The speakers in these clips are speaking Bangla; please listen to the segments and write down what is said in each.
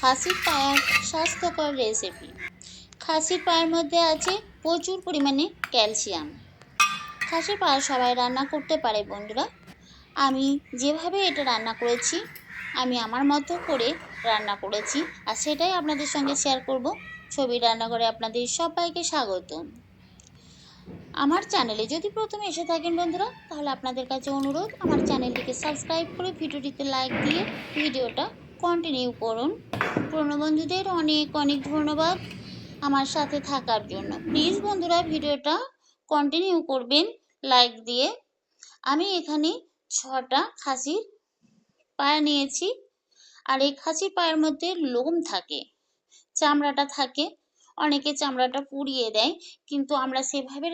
খাসির পায়ার স্বাস্থ্যকর রেসিপি। খাসির পায়ের মধ্যে আছে প্রচুর পরিমাণে ক্যালসিয়াম। খাসির পায়া সবাই রান্না করতে পারে বন্ধুরা। আমি যেভাবে এটা রান্না করেছি, আমি আমার মতো করে রান্না করেছি আর সেটাই আপনাদের সঙ্গে শেয়ার করব। ছবি রান্নাঘরে আপনাদের সবাইকে স্বাগত। আমার চ্যানেলে যদি প্রথমে এসে থাকেন বন্ধুরা, তাহলে আপনাদের কাছে অনুরোধ, আমার চ্যানেলটিকে সাবস্ক্রাইব করে ভিডিওটিতে লাইক দিয়ে ভিডিওটা কন্টিনিউ করুন। পুরনো বন্ধুদের অনেক অনেক ধন্যবাদ আমার সাথে থাকার জন্য। প্লিজ বন্ধুরা, ভিডিওটা কন্টিনিউ করবেন লাইক দিয়ে। আমি এখানে ছটা খাসির পায়া নিয়েছি, আর এই খাসির পায়ের মধ্যে লোম থাকে, চামড়াটা থাকে। অনেকে চামড়াটা পুড়িয়ে দেয়, কিন্তু আমরা সেভাবে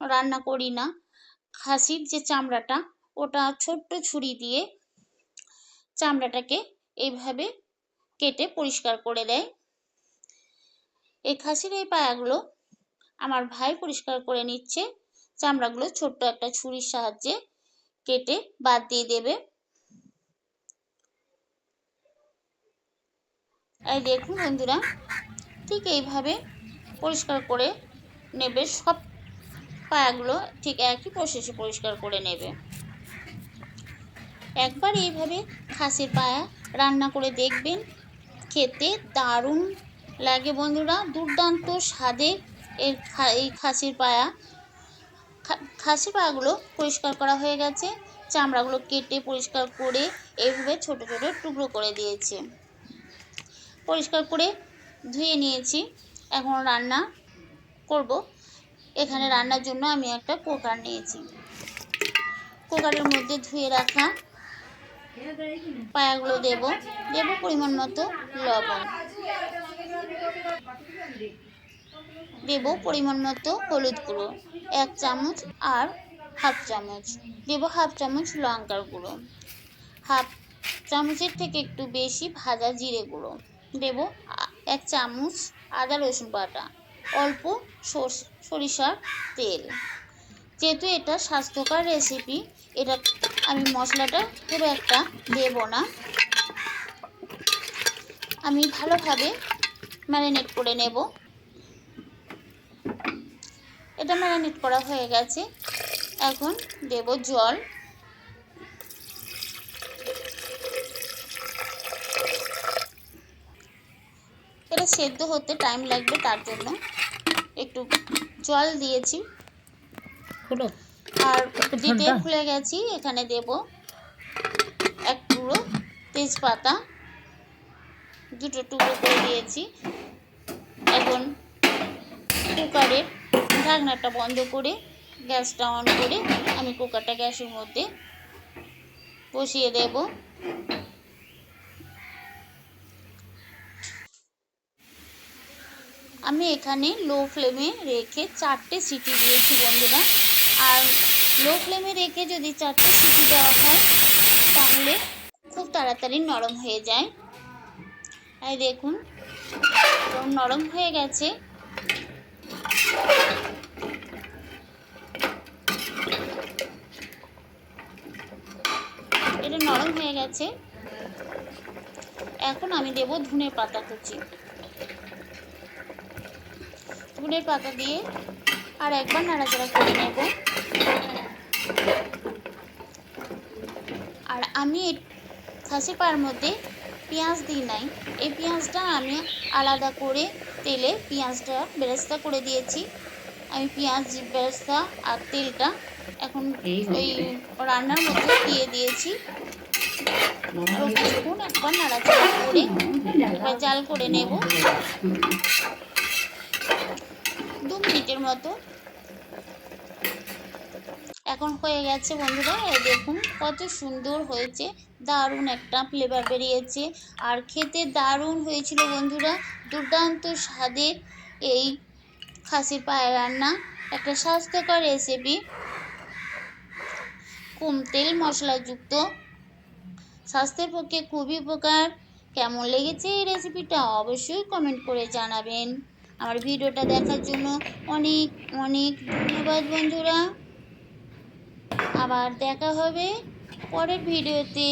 রান্না করি না। খাসির যে চামড়াটা, ওটা ছোট্ট ছুরি দিয়ে চামড়াটাকে এইভাবে কেটে পরিষ্কার করে দেয়। এই খাসির এই পায়াগুলো আমার ভাই পরিষ্কার করে নিচ্ছে। চামড়াগুলো ছোট্ট একটা ছুরির সাহায্যে কেটে বাদ দিয়ে দেবে। এই দেখুন বন্ধুরা, ঠিক এইভাবে পরিষ্কার করে নেবে। সব পায়াগুলো ঠিক একই প্রসেসে পরিষ্কার করে নেবে। একবার এইভাবে খাসির পায়া রান্না করে দেখবেন। খেতে দারুণ লাগে বন্ধুরা। দুর্দান্ত স্বাদে এর এই খাসির পায়া। খাসির পায়াগুলো পরিষ্কার করা হয়ে গেছে। চামড়াগুলো কেটে পরিষ্কার করে এইভাবে ছোট ছোট টুকরো করে দিয়েছে। পরিষ্কার করে ধুয়ে নিয়েছি। এখন রান্না করব। এখানে রান্নার জন্য আমি একটা কুকার নিয়েছি। কুকারের মধ্যে ধুয়ে রাখা পায়াগুলো দেব। দেব পরিমাণ মতো লবণ। দেব পরিমাণ মতো হলুদ গুঁড়ো, এক চামচ আর হাফ চামচ। দেব হাফ চামচ লঙ্কার গুঁড়ো, হাফ চামচের থেকে একটু বেশি ভাজা জিরে গুঁড়ো। দেব এক চামচ আদা রসুন বাটা, অল্প সর্ষ- সরিষার তেল। যেহেতু এটা স্বাস্থ্যকর রেসিপি এটা আমি মশলাটা খুব একটা দেব না। আমি ভালোভাবে ম্যারিনেট করে নেব। এটা ম্যারিনেট করা হয়ে গেছে। এখন দেব জল। এটা সেদ্ধ হতে টাইম লাগবে তার জন্য। একটু জল দিয়েছি। হলো আর দিতে। ভুলে গেছি এখানে দেব এক টুকরো তেজপাতা দুটো টুকরো করে দিয়েছি। এখন কুকারের ঢাকনাটা বন্ধ করে গ্যাসটা অন করে আমি কুকারটা গ্যাসের মধ্যে বসিয়ে দেব। আমি এখানে লো ফ্লেমে রেখে চারটে সিটি দিয়েছি বন্ধুরা। আর লো ফ্লেমে রেখে যদি চারটে সিটি দেওয়া হয়, তাহলে খুব তাড়াতাড়ি নরম হয়ে যায়। এই দেখুন নরম হয়ে গেছে। এটা নরম হয়ে গেছে। এখন আমি দেব ধনে পাতা কুচি। ধনের পাতা দিয়ে আর একবার নাড়াচাড়া করে নেব। আর আমি এই খাসির পায়ের মধ্যে পেঁয়াজ দিই নাই। এই পেঁয়াজটা আমি আলাদা করে তেলে পেঁয়াজটা বেরেস্তা করে দিয়েছি। আমি পেঁয়াজ বেরেস্তা আর তেলটা এখন ওই রান্নার মধ্যে দিয়ে দিয়েছি। কিছুক্ষণ একবার নাড়াচাড়া করে জাল করে নেব। মিনিটের মতো। এখন হয়ে গেছে বন্ধুরা দেখুন কত সুন্দর হয়েছে, দারুণ একটা ফ্লেভার বেরিয়েছে। আর খেতে দারুণ হয়েছিল বন্ধুরা, দুর্দান্ত স্বাদের এই খাসির পায়ে রান্না, একটা স্বাস্থ্যকর রেসিপি কম তেল মশলাযুক্ত স্বাস্থ্যের পক্ষে খুবই উপকার। কেমন লেগেছে এই রেসিপিটা অবশ্যই কমেন্ট করে জানাবেন। আমার ভিডিওটা দেখার জন্য অনেক অনেক ধন্যবাদ বন্ধুরা। আবার দেখা হবে পরের ভিডিওতে।